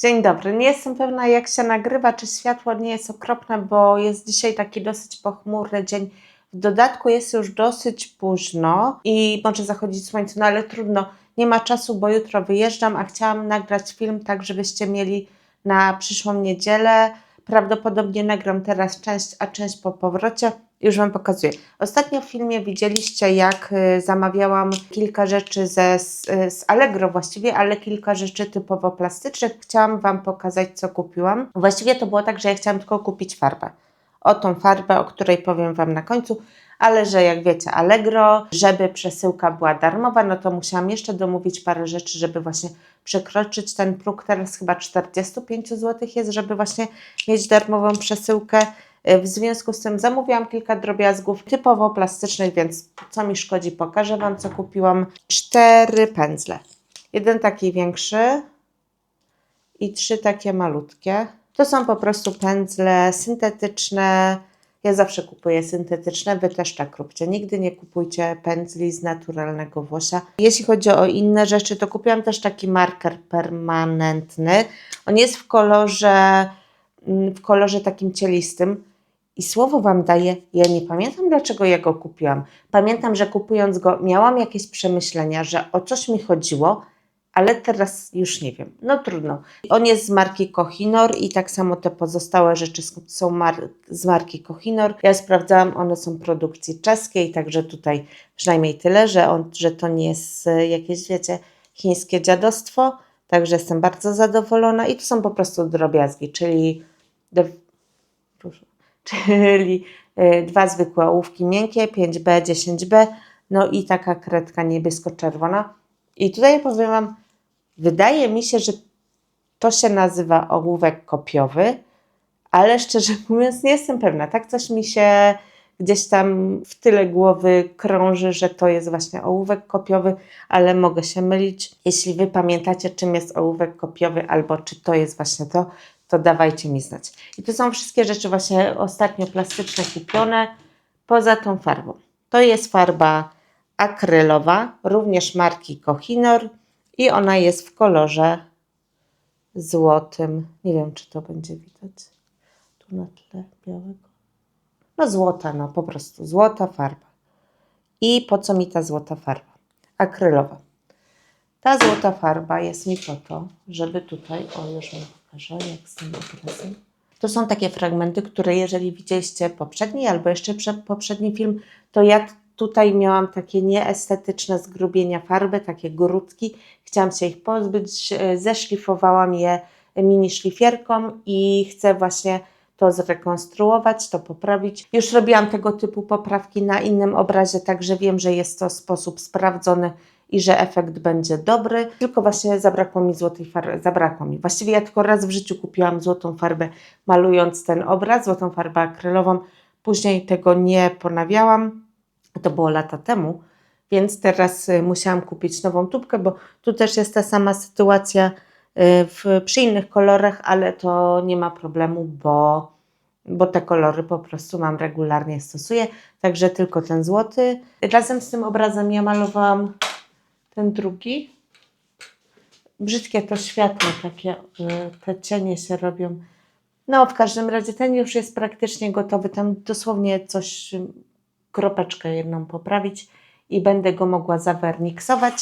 Dzień dobry. Nie jestem pewna, jak się nagrywa, czy światło nie jest okropne, bo jest dzisiaj taki dosyć pochmurny dzień. W dodatku jest już dosyć późno i może zachodzić słońce, no ale trudno. Nie ma czasu, bo jutro wyjeżdżam, a chciałam nagrać film tak, żebyście mieli na przyszłą niedzielę. Prawdopodobnie nagram teraz część, a część po powrocie. Już Wam pokazuję. Ostatnio w filmie widzieliście, jak y, zamawiałam kilka rzeczy ze, z, z Allegro właściwie, ale kilka rzeczy typowo plastycznych. Chciałam Wam pokazać, co kupiłam. Właściwie to było tak, że ja chciałam tylko kupić farbę. O tą farbę, o której powiem Wam na końcu, ale że jak wiecie, Allegro, żeby przesyłka była darmowa, no to musiałam jeszcze domówić parę rzeczy, żeby właśnie przekroczyć ten próg. Teraz chyba 45 zł jest, żeby właśnie mieć darmową przesyłkę. W związku z tym zamówiłam kilka drobiazgów typowo plastycznych, więc co mi szkodzi, pokażę Wam, co kupiłam. Cztery pędzle. Jeden taki większy i trzy takie malutkie. To są po prostu pędzle syntetyczne. Ja zawsze kupuję syntetyczne, Wy też tak róbcie. Nigdy nie kupujcie pędzli z naturalnego włosia. Jeśli chodzi o inne rzeczy, to kupiłam też taki marker permanentny. On jest w kolorze, mm, w kolorze takim cielistym. I słowo Wam daję, ja nie pamiętam dlaczego ja go kupiłam. Pamiętam, że kupując go miałam jakieś przemyślenia, że o coś mi chodziło, ale teraz już nie wiem. No trudno. On jest z marki Kohinor i tak samo te pozostałe rzeczy są mar- z marki Kohinor. Ja sprawdzałam, one są produkcji czeskiej, także tutaj przynajmniej tyle, że, on, że to nie jest e, jakieś, wiecie, chińskie dziadostwo. Także jestem bardzo zadowolona i to są po prostu drobiazgi, czyli czyli y, dwa zwykłe ołówki miękkie, 5B, 10B, no i taka kredka niebiesko-czerwona. I tutaj powiem Wam, wydaje mi się, że to się nazywa ołówek kopiowy, ale szczerze mówiąc nie jestem pewna. Tak coś mi się gdzieś tam w tyle głowy krąży, że to jest właśnie ołówek kopiowy, ale mogę się mylić. Jeśli Wy pamiętacie, czym jest ołówek kopiowy, albo czy to jest właśnie to, to dawajcie mi znać. I to są wszystkie rzeczy właśnie ostatnio plastyczne kupione, poza tą farbą. To jest farba akrylowa, również marki Kohinor i ona jest w kolorze złotym. Nie wiem, czy to będzie widać tu na tle białego. No złota, no po prostu złota farba. I po co mi ta złota farba? Akrylowa. Ta złota farba jest mi po to, żeby tutaj, o już Wam pokażę, jak z tym obrazem. To są takie fragmenty, które jeżeli widzieliście poprzedni albo jeszcze prze, poprzedni film, to ja tutaj miałam takie nieestetyczne zgrubienia farby, takie grudki. Chciałam się ich pozbyć, e, zeszlifowałam je mini szlifierką i chcę właśnie to zrekonstruować, to poprawić. Już robiłam tego typu poprawki na innym obrazie, także wiem, że jest to sposób sprawdzony i że efekt będzie dobry. Tylko właśnie zabrakło mi złotej farby. Zabrakło mi. Właściwie ja tylko raz w życiu kupiłam złotą farbę, malując ten obraz, złotą farbę akrylową. Później tego nie ponawiałam. To było lata temu, więc teraz y, musiałam kupić nową tubkę, bo tu też jest ta sama sytuacja y, w, przy innych kolorach, ale to nie ma problemu, bo, bo te kolory po prostu mam regularnie stosuję. Także tylko ten złoty. Razem z tym obrazem ja malowałam ten drugi. Brzydkie to światło, takie y, te cienie się robią. No, w każdym razie ten już jest praktycznie gotowy. Tam dosłownie coś, kropeczkę jedną poprawić i będę go mogła zawerniksować.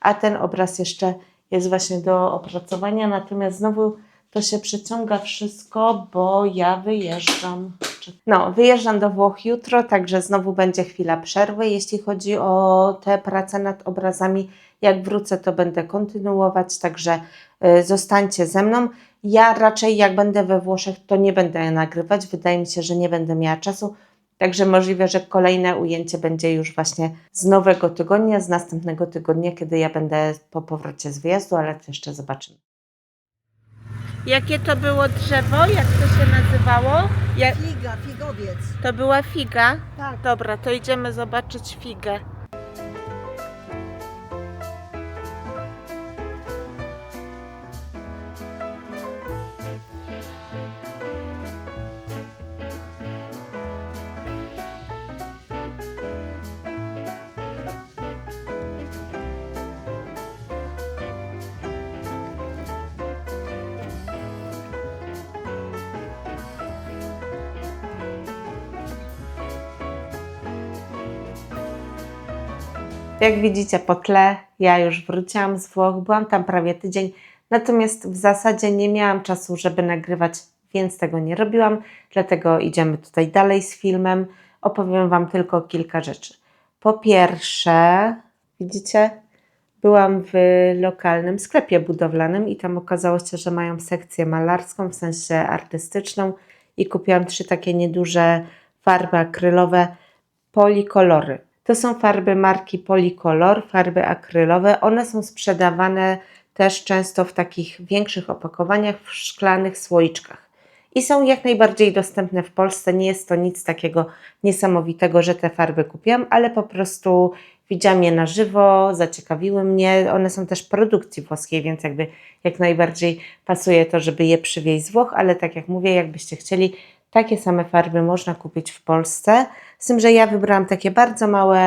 A ten obraz jeszcze jest właśnie do opracowania. Natomiast znowu to się przeciąga wszystko, bo ja wyjeżdżam. No, wyjeżdżam do Włoch jutro, także znowu będzie chwila przerwy. Jeśli chodzi o te prace nad obrazami, jak wrócę, to będę kontynuować, także y, zostańcie ze mną. Ja raczej jak będę we Włoszech, to nie będę nagrywać. Wydaje mi się, że nie będę miała czasu. Także możliwe, że kolejne ujęcie będzie już właśnie z nowego tygodnia, z następnego tygodnia, kiedy ja będę po powrocie z wyjazdu, ale to jeszcze zobaczymy. Jakie to było drzewo? Jak to się nazywało? Jak... Figa, figowiec. To była figa? Tak. Dobra, to idziemy zobaczyć figę. Jak widzicie po tle, ja już wróciłam z Włoch, byłam tam prawie tydzień, natomiast w zasadzie nie miałam czasu, żeby nagrywać, więc tego nie robiłam, dlatego idziemy tutaj dalej z filmem. Opowiem Wam tylko kilka rzeczy. Po pierwsze, widzicie, byłam w lokalnym sklepie budowlanym i tam okazało się, że mają sekcję malarską, w sensie artystyczną i kupiłam trzy takie nieduże farby akrylowe Polikolory. To są farby marki Policolor, farby akrylowe. One są sprzedawane też często w takich większych opakowaniach, w szklanych słoiczkach. I są jak najbardziej dostępne w Polsce. Nie jest to nic takiego niesamowitego, że te farby kupiłam, ale po prostu widziałam je na żywo, zaciekawiły mnie. One są też produkcji włoskiej, więc jakby jak najbardziej pasuje to, żeby je przywieźć z Włoch, ale tak jak mówię, jakbyście chcieli, takie same farby można kupić w Polsce. Z tym, że ja wybrałam takie bardzo małe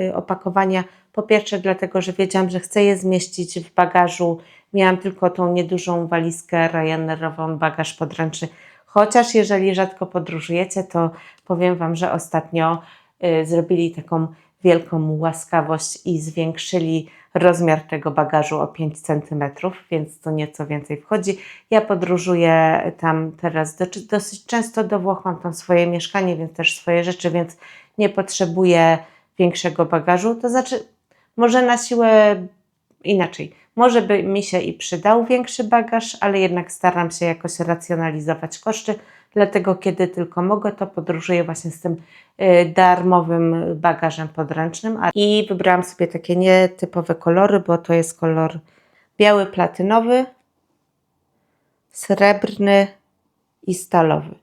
y, opakowania. Po pierwsze, dlatego, że wiedziałam, że chcę je zmieścić w bagażu. Miałam tylko tą niedużą walizkę Ryanerową, bagaż podręczny. Chociaż jeżeli rzadko podróżujecie, to powiem Wam, że ostatnio y, zrobili taką wielką łaskawość i zwiększyli rozmiar tego bagażu o 5 cm, więc to nieco więcej wchodzi. Ja podróżuję tam teraz do, dosyć często do Włoch, mam tam swoje mieszkanie, więc też swoje rzeczy, więc nie potrzebuję większego bagażu. To znaczy, może na siłę inaczej. Może by mi się i przydał większy bagaż, ale jednak staram się jakoś racjonalizować koszty. Dlatego, kiedy tylko mogę, to podróżuję właśnie z tym y, darmowym bagażem podręcznym. I wybrałam sobie takie nietypowe kolory, bo to jest kolor biały, platynowy, srebrny i stalowy.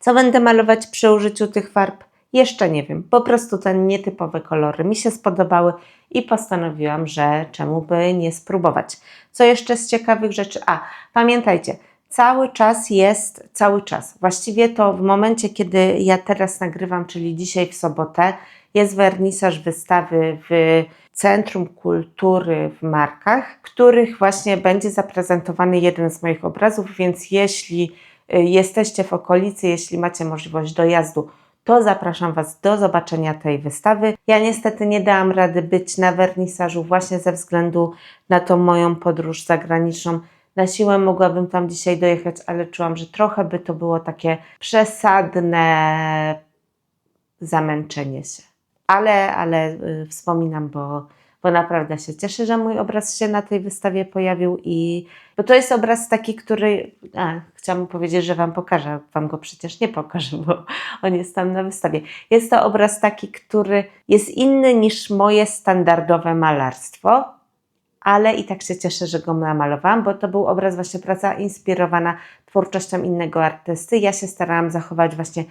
Co będę malować przy użyciu tych farb? Jeszcze nie wiem. Po prostu te nietypowe kolory mi się spodobały i postanowiłam, że czemu by nie spróbować. Co jeszcze z ciekawych rzeczy? A, pamiętajcie, cały czas jest, cały czas. Właściwie to w momencie, kiedy ja teraz nagrywam, czyli dzisiaj w sobotę, jest wernisaż wystawy w Centrum Kultury w Markach, których właśnie będzie zaprezentowany jeden z moich obrazów, więc jeśli y, jesteście w okolicy, jeśli macie możliwość dojazdu, to zapraszam Was do zobaczenia tej wystawy. Ja niestety nie dałam rady być na wernisażu właśnie ze względu na tą moją podróż zagraniczną. Na siłę mogłabym tam dzisiaj dojechać, ale czułam, że trochę by to było takie przesadne zamęczenie się. Ale, ale y, wspominam, bo, bo naprawdę się cieszę, że mój obraz się na tej wystawie pojawił i bo to jest obraz taki, który a, chciałam powiedzieć, że Wam pokażę, Wam go przecież nie pokażę, bo on jest tam na wystawie. Jest to obraz taki, który jest inny niż moje standardowe malarstwo, ale i tak się cieszę, że go namalowałam, bo to był obraz, właśnie praca inspirowana twórczością innego artysty. Ja się starałam zachować właśnie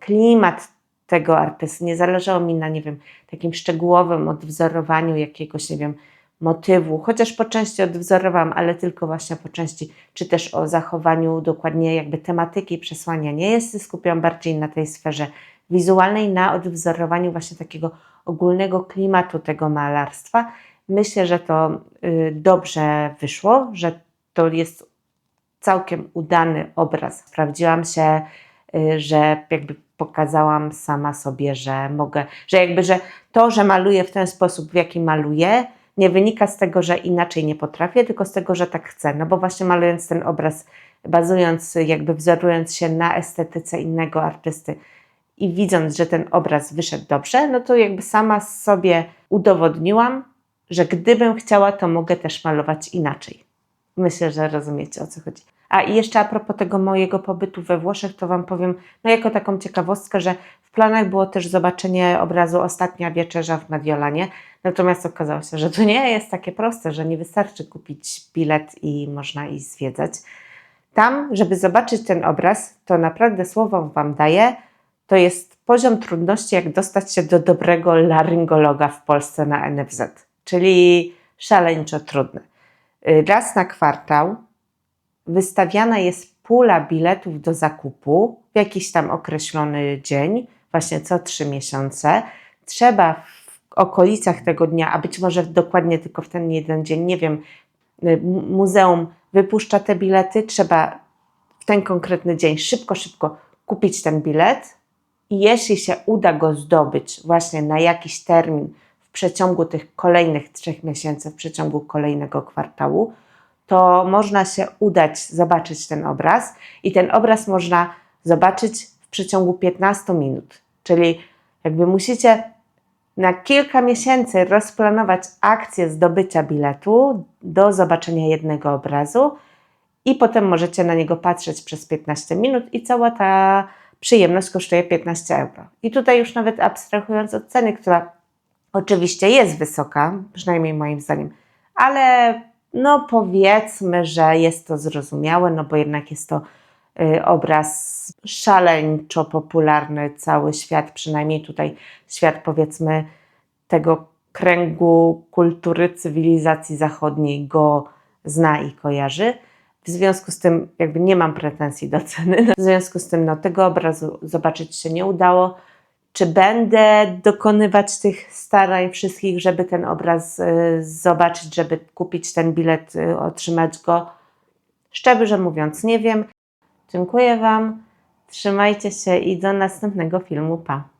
klimat tego artysty. Nie zależało mi na, nie wiem, takim szczegółowym odwzorowaniu jakiegoś, nie wiem, motywu, chociaż po części odwzorowałam, ale tylko właśnie po części, czy też o zachowaniu dokładnie jakby tematyki przesłania nie jest. Skupiam bardziej na tej sferze wizualnej, na odwzorowaniu właśnie takiego ogólnego klimatu tego malarstwa. Myślę, że to y, dobrze wyszło, że to jest całkiem udany obraz. Sprawdziłam się, y, że jakby pokazałam sama sobie, że mogę, że jakby, że to, że maluję w ten sposób, w jaki maluję, nie wynika z tego, że inaczej nie potrafię, tylko z tego, że tak chcę. No bo właśnie malując ten obraz, bazując, jakby wzorując się na estetyce innego artysty i widząc, że ten obraz wyszedł dobrze, no to jakby sama sobie udowodniłam, że gdybym chciała, to mogę też malować inaczej. Myślę, że rozumiecie o co chodzi. A i jeszcze a propos tego mojego pobytu we Włoszech, to Wam powiem, no jako taką ciekawostkę, że w planach było też zobaczenie obrazu Ostatnia Wieczerza w Mediolanie, natomiast okazało się, że to nie jest takie proste, że nie wystarczy kupić bilet i można iść zwiedzać. Tam, żeby zobaczyć ten obraz, to naprawdę słowo Wam daję, to jest poziom trudności, jak dostać się do dobrego laryngologa w Polsce na NFZ, czyli szaleńczo trudny. Raz na kwartał wystawiana jest pula biletów do zakupu w jakiś tam określony dzień, właśnie co trzy miesiące. Trzeba w okolicach tego dnia, a być może dokładnie tylko w ten jeden dzień, nie wiem, y, mu- muzeum wypuszcza te bilety, trzeba w ten konkretny dzień szybko, szybko kupić ten bilet i jeśli się uda go zdobyć właśnie na jakiś termin przeciągu tych kolejnych trzech miesięcy, w przeciągu kolejnego kwartału, to można się udać zobaczyć ten obraz i ten obraz można zobaczyć w przeciągu 15 minut. Czyli jakby musicie na kilka miesięcy rozplanować akcję zdobycia biletu do zobaczenia jednego obrazu i potem możecie na niego patrzeć przez 15 minut i cała ta przyjemność kosztuje 15 euro. I tutaj już nawet abstrahując od ceny, która oczywiście jest wysoka, przynajmniej moim zdaniem, ale no powiedzmy, że jest to zrozumiałe, no bo jednak jest to y, obraz szaleńczo popularny, cały świat, przynajmniej tutaj świat powiedzmy tego kręgu kultury cywilizacji zachodniej go zna i kojarzy. W związku z tym jakby nie mam pretensji do ceny. W związku z tym no, tego obrazu zobaczyć się nie udało. Czy będę dokonywać tych starań wszystkich, żeby ten obraz y, zobaczyć, żeby kupić ten bilet, y, otrzymać go? Szczerze mówiąc, nie wiem. Dziękuję Wam. Trzymajcie się i do następnego filmu. Pa.